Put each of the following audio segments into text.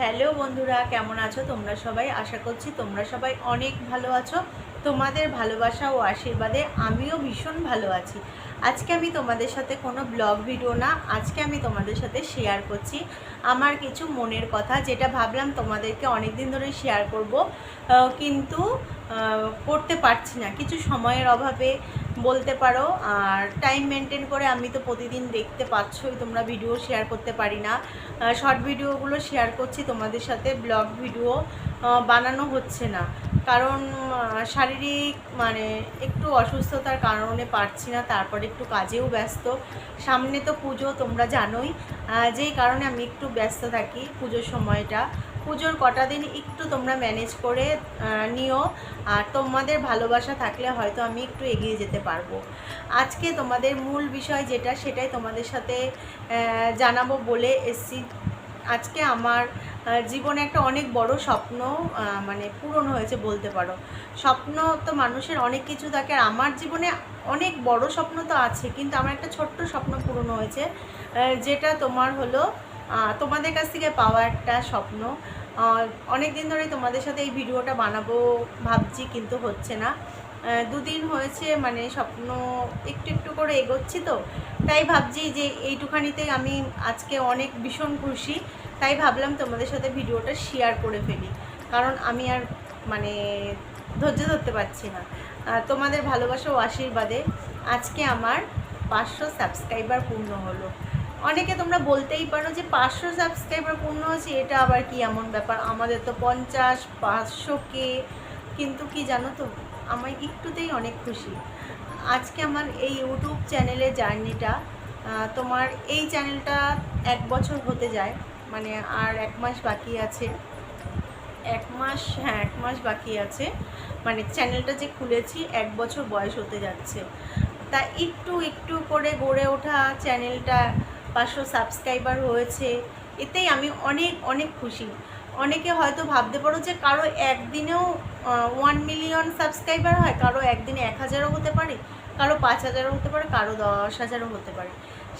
Hello বন্ধুরা, কেমন আছো তোমরা সবাই? আশা করছি তোমরা সবাই অনেক ভালো আছো। তোমাদের ভালোবাসা ও আশীর্বাদে আমিও ভীষণ ভালো আছি। আজকে আমি তোমাদের সাথে কোনো ব্লগ ভিডিও না, আজকে আমি তোমাদের সাথে শেয়ার করছি আমার কিছু মনের কথা, যেটা ভাবলাম তোমাদেরকে অনেক দিন ধরে শেয়ার করব। কিন্তু করতে পারছি না। কিছু সময়ের অভাবে বলতে পারো, আর টাইম মেনটেন করে আমি তো প্রতিদিন দেখতে পাচ্ছই, তোমরা ভিডিও শেয়ার করতে পারি না। শর্ট ভিডিওগুলো শেয়ার করছি তোমাদের সাথে ব্লগ ভিডিও বানানো হচ্ছে না। কারণ শারীরিক মানে একটু অসুস্থতার কারণে পারছি না, তারপরে একটু কাজেও ব্যস্ত। সামনে তো পুজো, তোমরা জানোই। যেই কারণে আমি একটু ব্যস্ত থাকি পুজোর সময়টা। পুজোর কটা দিন একটু তোমরা ম্যানেজ করে নিও। আর তোমাদের ভালোবাসা থাকলে হয়তো আমি একটু এগিয়ে যেতে পারব। আজকে তোমাদের মূল বিষয় যেটা, সেটাই তোমাদের সাথে জানাব বলে এসছি। আজকে আমার জীবনে একটা অনেক বড় স্বপ্ন মানে পূরণ হয়েছে বলতে পারো। স্বপ্ন তো মানুষের অনেক কিছু থাকে, আর আমার জীবনে অনেক বড় স্বপ্ন তো আছে, কিন্তু আমার একটা ছোট্ট স্বপ্ন পূরণ হয়েছে যেটা তোমার হলো তোমাদের কাছ থেকে পাওয়া একটা স্বপ্ন। অনেক দিন ধরে তোমাদের সাথে এই ভিডিওটা বানাবো ভাবছি, কিন্তু হচ্ছে না। দুদিন হয়েছে মানে স্বপ্ন একটু একটু করে এগোচ্ছি তো। তাই ভাবছি যে এইটুখানিতে আমি আজকে অনেক ভীষণ খুশি। তাই ভাবলাম তোমাদের সাথে ভিডিওটা শেয়ার করে ফেলি। কারণ আমি আর মানে ধৈর্য ধরতে পারছি না। তোমাদের ভালোবাসা ও আশীর্বাদে আজকে আমার পাঁচশো সাবস্ক্রাইবার পূর্ণ হলো। অনেকে তোমরা বলতেই পারো যে পাঁচশো সাবস্ক্রাইবার পূর্ণ হয়েছে, এটা আবার কি এমন ব্যাপার? আমাদের তো পঞ্চাশ, পাঁচশো কে কিন্তু কি জানো তো আমি একটুতেই অনেক খুশি। আজকে আমার এই ইউটিউব চ্যানেলের জার্নিটা তোমার এই চ্যানেলটা এক বছর হতে যায় মানে আর এক মাস বাকি আছে। এক মাস হ্যাঁ এক মাস বাকি আছে। মানে চ্যানেলটা যে খুলেছি, এক বছর বয়স হতে যাচ্ছে। তা একটু একটু করে গড়ে ওঠা চ্যানেলটা পাঁচশো সাবস্ক্রাইবার হয়েছে, এতেই আমি অনেক অনেক খুশি। অনেকে হয়তো ভাবতে পারো যে কারও একদিনেও ওয়ান মিলিয়ন সাবস্ক্রাইবার হয়, কারও একদিনে এক হাজারও হতে পারে, কারও পাঁচ হাজারও হতে পারে, কারও দশ হাজারও হতে পারে।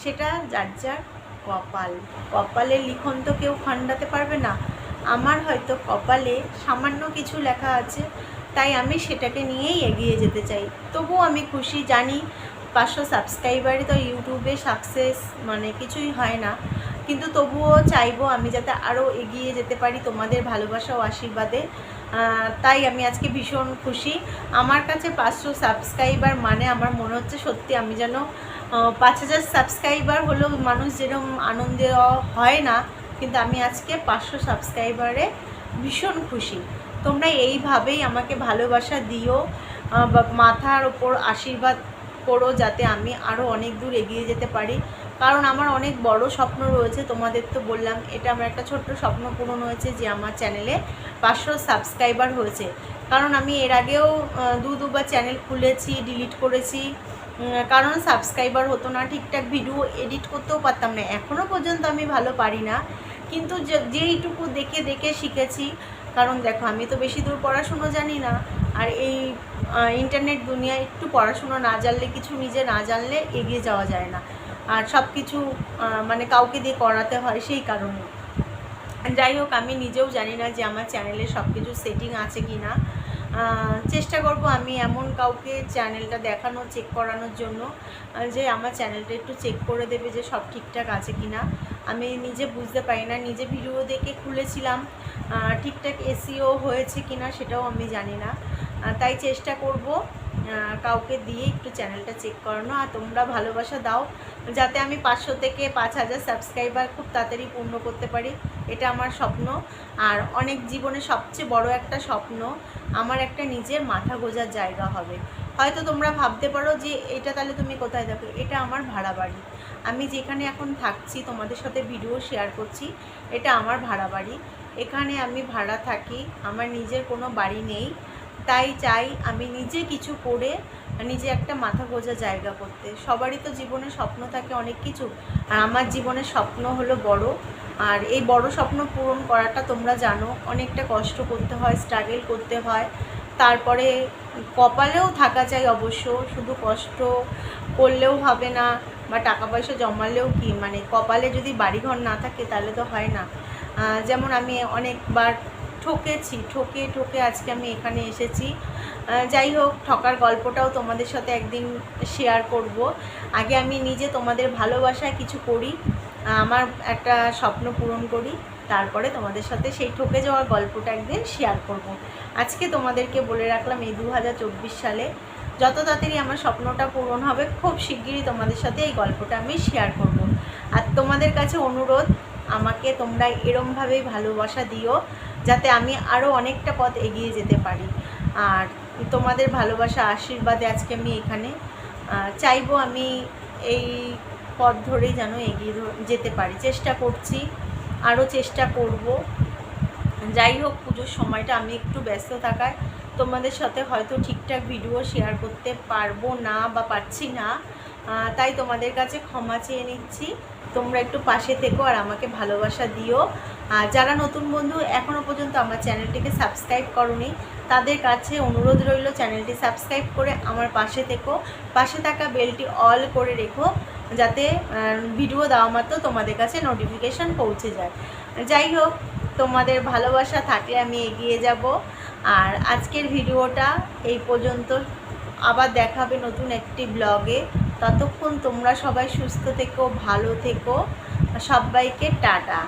সেটা যার যার কপাল। কপালের লিখন তো কেউ খণ্ডাতে পারবে না। আমার হয়তো কপালে সামান্য কিছু লেখা আছে, তাই আমি সেটাকে নিয়েই এগিয়ে যেতে চাই। তবুও আমি খুশি জানি পাঁচশো সাবস্ক্রাইবারই তো ইউটিউবে সাকসেস মানে কিছুই হয় না। কিন্তু তবুও চাইব আমি যাতে আরও এগিয়ে যেতে পারি তোমাদের ভালোবাসা ও আশীর্বাদে। তাই আমি আজকে ভীষণ খুশি। আমার কাছে পাঁচশো সাবস্ক্রাইবার মানে আমার মনে হচ্ছে সত্যি আমি যেন পাঁচ হাজার সাবস্ক্রাইবার হলেও মানুষ যেরকম আনন্দে হয় না, কিন্তু আমি আজকে পাঁচশো সাবস্ক্রাইবারে ভীষণ খুশি। তোমরা এইভাবেই আমাকে ভালোবাসা দিও মাথার ওপর আশীর্বাদ করো যাতে আমি আরও অনেক দূর এগিয়ে যেতে পারি। কারণ আমার অনেক বড় স্বপ্ন রয়েছে, তোমাদের তো বললাম, এটা আমার একটা ছোট্ট স্বপ্ন পূরণ হয়েছে যে আমার চ্যানেলে পাঁচশো সাবস্ক্রাইবার হয়েছে। কারণ আমি এর আগেও দু দুবার চ্যানেল খুলেছি, ডিলিট করেছি। কারণ সাবস্ক্রাইবার হতো না, ঠিকঠাক ভিডিও এডিট করতেও পারতাম না। এখনও পর্যন্ত আমি ভালো পারি না। কিন্তু যেইটুকু দেখে দেখে শিখেছি, কারণ দেখো আমি তো বেশি দূর পড়াশুনো জানি না। আর এই ইন্টারনেট দুনিয়ায় একটু পড়াশুনো না জানলে, কিছু নিজে না জানলে এগিয়ে যাওয়া যায় না। আর সব কিছু মানে কাউকে দিয়ে করাতে হয় সেই কারণে। যাই হোক, আমি নিজেও জানি না যে আমার চ্যানেলে সব কিছু সেটিং আছে কি না চেষ্টা করব আমি এমন কাউকে চ্যানেলটা দেখানো চেক করানোর জন্য যে আমার চ্যানেলটা একটু চেক করে দেবে যে সব ঠিকঠাক আছে কি না আমি নিজে বুঝতে পারি না, নিজে ভিডিও দেখে খুলেছিলাম ঠিকঠাক এসিও হয়েছে কি না সেটাও আমি জানি না। তাই চেষ্টা করব কাউকে দিয়ে একটু চ্যানেলটা চেক করানো। আর তোমরা ভালোবাসা দাও, যাতে আমি পাঁচশো থেকে পাঁচ হাজার সাবস্ক্রাইবার খুব তাড়াতাড়ি পূর্ণ করতে পারি। এটা আমার স্বপ্ন। আর অনেক জীবনে সবচেয়ে বড় একটা স্বপ্ন, আমার একটা নিজের মাথা গোজার জায়গা হবে। হয়তো তোমরা ভাবতে পারো যে, এটা তাহলে তুমি কোথায় থাকো এটা আমার ভাড়া বাড়ি আমি যেখানে এখন থাকছি, তোমাদের সাথে ভিডিও শেয়ার করছি, এটা আমার ভাড়া বাড়ি এখানে আমি ভাড়া থাকি, আমার নিজের কোনো বাড়ি নেই। তাই চাই আমি নিজে কিছু করে নিজে একটা মাথা গোজা জায়গা করতে। সবারই তো জীবনে স্বপ্ন থাকে অনেক কিছু। আর আমার জীবনের স্বপ্ন হলো বড়। আর এই বড় স্বপ্ন পূরণ করাটা তোমরা জানো, অনেকটা কষ্ট করতে হয় স্ট্রাগল করতে হয়। তারপরে কপালেও থাকা চাই অবশ্য, শুধু কষ্ট করলেও হবে না, বা টাকা পয়সা জমালেও কি? মানে কপালে যদি বাড়িঘর না থাকে তাহলে তো হয় না। যেমন আমি অনেকবার ঠকেছি, ঠকে ঠকে আজকে আমি এখানে এসেছি যাই হোক, ঠকার গল্পটাও তোমাদের সাথে একদিন শেয়ার করব আগে আমি নিজে তোমাদের ভালোবাসায় কিছু করি, আমার একটা স্বপ্ন পূরণ করি, তারপরে তোমাদের সাথে সেই ঠকে যাওয়ার গল্পটা একদিন শেয়ার করব। আজকে তোমাদেরকে বলে রাখলাম, এই দু হাজার চব্বিশ সালে যত তাড়াতাড়ি আমার স্বপ্নটা পূরণ হবে, খুব শিগগিরই তোমাদের সাথে এই গল্পটা আমি শেয়ার করব। আর তোমাদের কাছে অনুরোধ, আমাকে তোমরা এরমভাবেই ভালোবাসা দিও যাতে আমি আরও অনেকটা পথ এগিয়ে যেতে পারি। আর তোমাদের ভালোবাসা, আশীর্বাদে আজকে আমি এখানে চাইব আমি এই পথ ধরেই যেন এগিয়ে যেতে পারি। চেষ্টা করছি আরও চেষ্টা করব। যাই হোক, পুজোর সময়টা আমি একটু ব্যস্ত থাকায় তোমাদের সাথে হয়তো ঠিকঠাক ভিডিও শেয়ার করতে পারব না বা পারছি না। তাই তোমাদের কাছে ক্ষমা চেয়ে নিচ্ছি। তোমরা একটু পাশে থেকো আর আমাকে ভালোবাসা দিও। আর যারা নতুন বন্ধু এখনও পর্যন্ত আমার চ্যানেলটিকে সাবস্ক্রাইব করনি, তাদের কাছে অনুরোধ রইল চ্যানেলটি সাবস্ক্রাইব করে আমার পাশে থেকো। পাশে থাকা বেলটি অল করে রেখো, যাতে ভিডিও দেওয়া মাত্র তোমাদের কাছে নোটিফিকেশান পৌঁছে যায়। যাই হোক, তোমাদের ভালোবাসা থাকলে আমি এগিয়ে যাব। আর আজকের ভিডিওটা এই পর্যন্ত। আবার দেখাবে নতুন একটি ব্লগে। ততক্ষণ তোমরা সবাই সুস্থ থেকো ভালো থেকো। সবাইকে টাটা।